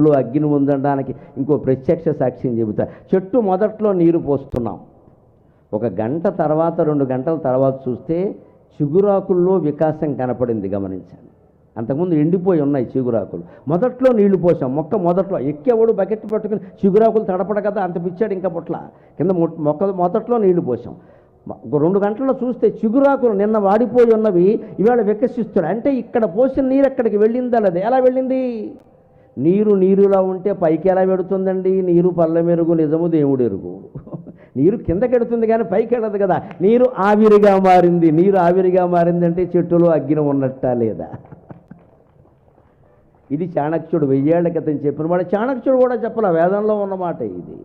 లో అగ్ని ఉందడానికి ఇంకో ప్రత్యక్ష సాక్ష్యం చెబుతా. చెట్టు మొదట్లో నీరు పోస్తున్నాం. ఒక గంట తర్వాత రెండు గంటల తర్వాత చూస్తే చిగురాకుల్లో వికాసం కనపడింది గమనించాను అంతకుముందు ఎండిపోయి ఉన్నాయి చిగురాకులు. మొదట్లో నీళ్ళు పోసాం. మొక్క మొదట్లో ఎక్కేవాడు బకెట్ పట్టుకుని చిగురాకులు తడపడ కదా అంత పిచ్చాడు ఇంకా పొట్ల. కింద మొక్క మొదట్లో నీళ్ళు పోసాం. ఒక రెండు గంటల్లో చూస్తే చిగురాకులు నిన్న వాడిపోయి ఉన్నవి ఇవాళ వికసిస్తున్నాయి అంటే ఇక్కడ పోసిన నీరు ఎక్కడికి వెళ్ళిందా లేదా ఎలా వెళ్ళింది? నీరు నీరులా ఉంటే పైకి ఎలా పెడుతుందండి నీరు పళ్ళ మెరుగు నిజము దేవుడు ఎరుగు. నీరు కిందకెడుతుంది కానీ పైకి వెళ్ళదు కదా. నీరు ఆవిరిగా మారింది. నీరు ఆవిరిగా మారిందంటే చెట్టులో అగ్గిన ఉన్నట్ట లేదా? ఇది చాణక్యుడు వెయ్యేళ్ళ క్రితం చెప్పిన వాడు చాణక్యుడు కూడా చెప్పలే వేదంలో ఉన్నమాట ఇది.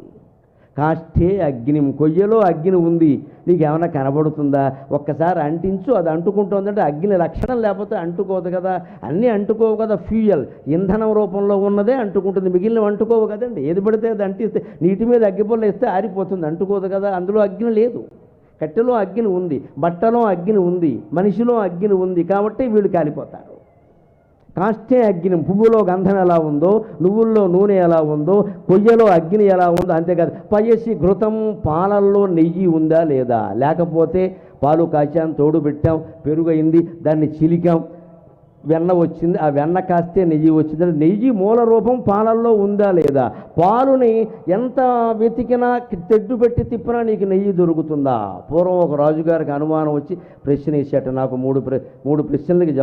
కాష్ఠే అగ్ని కొయ్యలో అగ్ని ఉంది. నీకు ఏమైనా కనబడుతుందా? ఒక్కసారి అంటించు అది అంటుకుంటుందంటే అగ్ని లక్షణం లేకపోతే అంటుకోదు కదా. అన్నీ అంటుకోవు కదా ఫ్యూయల్. ఇంధనం రూపంలో ఉన్నదే అంటుకుంటుంది. మిగిలిన అంటుకోవు కదండి. ఏది పడితే అది అంటిస్తే నీటి మీద అగ్గిపొల్ల ఇస్తే ఆరిపోతుంది అంటుకోదు కదా. అందులో అగ్ని లేదు. కట్టెలో అగ్ని ఉంది బట్టలో అగ్ని ఉంది మనిషిలో అగ్ని ఉంది కాబట్టి వీళ్ళు కాలిపోతారు. కాష్టే అగ్ని పువ్వులో గంధం ఎలా ఉందో నువ్వుల్లో నూనె ఎలా ఉందో కొయ్యలో అగ్ని ఎలా ఉందో అంతేకాదు పయసి ఘృతం పాలల్లో నెయ్యి ఉందా లేదా? లేకపోతే పాలు కాచాం తోడు పెట్టాం పెరుగైంది దాన్ని చిలికాం వెన్న వచ్చింది ఆ వెన్న కాస్తే నెయ్యి వచ్చింది? నెయ్యి మూల రూపం పాలల్లో ఉందా లేదా? పాలుని ఎంత వెతికినా తెడ్డు పెట్టి తిప్పినా నీకు నెయ్యి దొరుకుతుందా? పూర్వం ఒక రాజుగారికి అనుమానం వచ్చి ప్రశ్న వేసేట నాకు మూడు ప్ర మూడు ప్రశ్నలకి